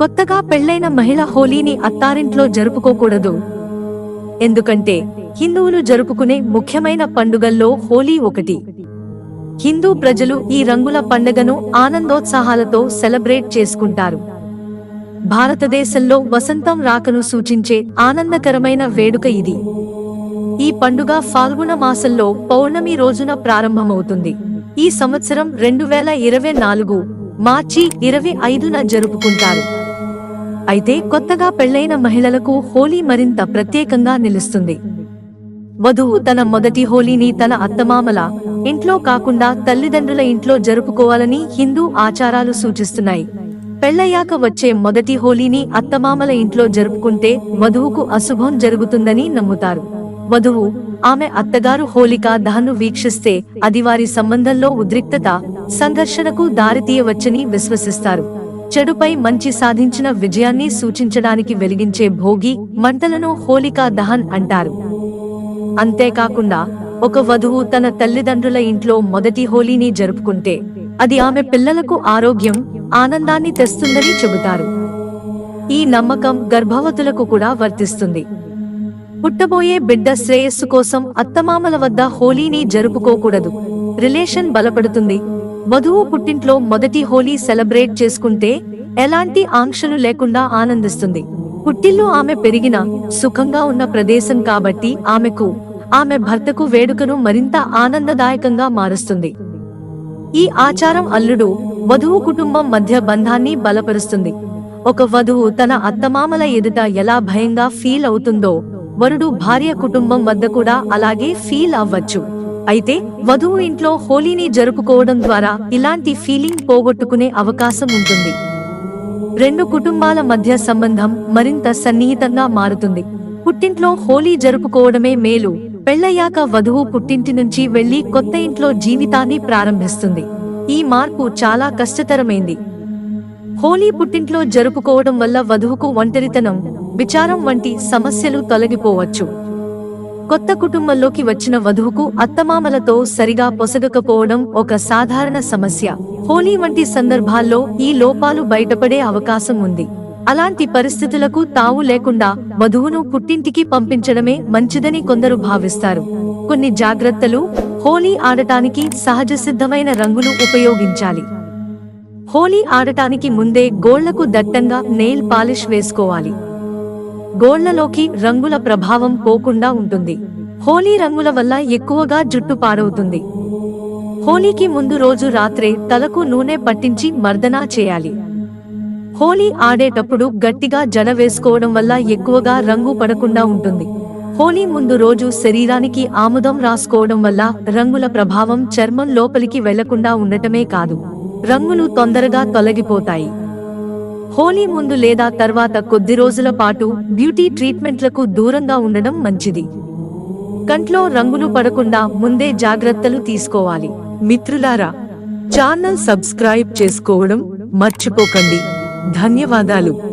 కొత్తగా పెళ్ళైన మహిళ హోలీని అత్తారింట్లో జరుపుకోకూడదు. ఎందుకంటే హిందువులు జరుపుకునే ముఖ్యమైన పండుగల్లో హోలీ ఒకటి. హిందూ ప్రజలు ఈ రంగుల పండుగను ఆనందోత్సాహాలతో సెలబ్రేట్ చేసుకుంటారు. భారతదేశంలో వసంతం రాకను సూచించే ఆనందకరమైన వేడుక ఇది. ఈ పండుగ ఫాల్గుణ మాసంలో పౌర్ణమి రోజున ప్రారంభమవుతుంది. ఈ సంవత్సరం రెండు వేల ఇరవై నాలుగు మార్చి ఇరవై ఐదున జరుపుకుంటారు. అయితే కొత్తగా పెళ్ళైన మహిళలకు హోలీ మరింత ప్రత్యేకంగా నిలుస్తుంది. వధువు తన మొదటి హోలీని తన అత్తమామల ఇంట్లో కాకుండా తల్లిదండ్రుల ఇంట్లో జరుపుకోవాలని హిందూ ఆచారాలు సూచిస్తున్నాయి. పెళ్ళయ్యాక వచ్చే మొదటి హోలీని అత్తమామల ఇంట్లో జరుపుకుంటే వధువుకు అశుభం జరుగుతుందని నమ్ముతారు. వధువు ఆమె అత్తగారు హోలికా దహన్ను వీక్షిస్తే అది వారి సంబంధంలో ఉద్రిక్తత సంఘర్షణకు దారితీయవచ్చని విశ్వసిస్తారు. చెడుపై మంచి సాధించిన విజయాన్ని సూచించడానికి వెలిగించే భోగి మంటలను హోలికా దహన్ అంటారు. అంతేకాకుండా ఒక వధువు తన తల్లిదండ్రుల ఇంట్లో మొదటి హోలీని జరుపుకుంటే అది ఆమె పిల్లలకు ఆరోగ్యం ఆనందాన్ని తెస్తుందని చెబుతారు. ఈ నమ్మకం గర్భవతులకు కూడా వర్తిస్తుంది. పుట్టబోయే బిడ్డ శ్రేయస్సు కోసం అత్తమామల వద్ద హోలీని జరుపుకోకూడదు. రిలేషన్ బలపడుతుంది. వధువు పుట్టింట్లో మొదటి హోలీ సెలబ్రేట్ చేసుకుంటే ఎలాంటి ఆంక్షలు లేకుండా ఆనందిస్తుంది. పుట్టిల్లు ఆమె పెరిగిన సుఖంగా ఉన్న ప్రదేశం కాబట్టి ఆమెకు ఆమె భర్తకు వేడుకను మరింత ఆనందదాయకంగా మారుస్తుంది. ఈ ఆచారం అల్లుడు వధువు కుటుంబం మధ్య బంధాన్ని బలపరుస్తుంది. ఒక వధువు తన అత్తమామల ఎదుట ఎలా భయంగా ఫీల్ అవుతుందో వరుడు భార్య కుటుంబం వద్ద కూడా అలాగే ఫీల్ అవ్వచ్చు. అయితే వధువు ఇంట్లో హోలీని జరుపుకోవడం ద్వారా ఇలాంటి ఫీలింగ్ పోగొట్టుకునే అవకాశం ఉంటుంది. రెండు కుటుంబాల మధ్య సంబంధం మరింత సన్నిహితంగా మారుతుంది. పుట్టింట్లో హోలీ జరుపుకోవడమే మేలు. పెళ్ళయ్యాక వధువు పుట్టింటి నుంచి వెళ్ళి కొత్త ఇంట్లో జీవితాన్ని ప్రారంభిస్తుంది. ఈ మార్పు చాలా కష్టతరమైంది. హోలీ పుట్టింట్లో జరుపుకోవడం వల్ల వధువుకు ఒంటరితనం విచారం వంటి సమస్యలు తొలగిపోవచ్చు. కొత్త కుటుంబంలోకి వచ్చిన వధువుకు అత్తమామలతో సరిగా పొసగకపోవడం ఒక సాధారణ సమస్య. హోలీ వంటి సందర్భాల్లో ఈ లోపాలు బయటపడే అవకాశం ఉంది. అలాంటి పరిస్థితులకు తావు లేకుండా వధువును పుట్టింటికి పంపించడమే మంచిదని కొందరు భావిస్తారు. కొన్ని జాగ్రత్తలు హోలీ ఆడటానికి సహజ సిద్ధమైన రంగులు ఉపయోగించాలి. హోలీ ఆడటానికి ముందే గోళ్ళకు దట్టంగా నెయిల్ పాలిష్ వేసుకోవాలి. గోళ్ళలోకి రంగుల ప్రభావం పోకుండా ఉంటుంది. హోలీ రంగుల వల్ల ఎక్కువగా జుట్టు పాడవుతుంది హోలీకి ముందు రోజు రాత్రే తలకు నూనె పట్టించి మర్దనా చేయాలి. హోలీ ఆడేటప్పుడు గట్టిగా జడ వేసుకోవడం వల్ల ఎక్కువగా రంగు పడకుండా ఉంటుంది. హోలీ ముందు రోజు శరీరానికి ఆముదం రాసుకోవడం వల్ల రంగుల ప్రభావం చర్మం లోపలికి వెళ్ళకుండా ఉండటమే కాదు. రంగులు తొందరగా తొలగిపోతాయి. హోలీ ముందు లేదా తర్వాత కొద్ది రోజుల పాటు బ్యూటీ ట్రీట్మెంట్లకు దూరంగా ఉండడం మంచిది. కంట్లో రంగులు పడకుండా ముందే జాగ్రత్తలు తీసుకోవాలి. మిత్రులారా ఛానల్ సబ్స్క్రైబ్ చేసుకోవడం మర్చిపోకండి. ధన్యవాదాలు.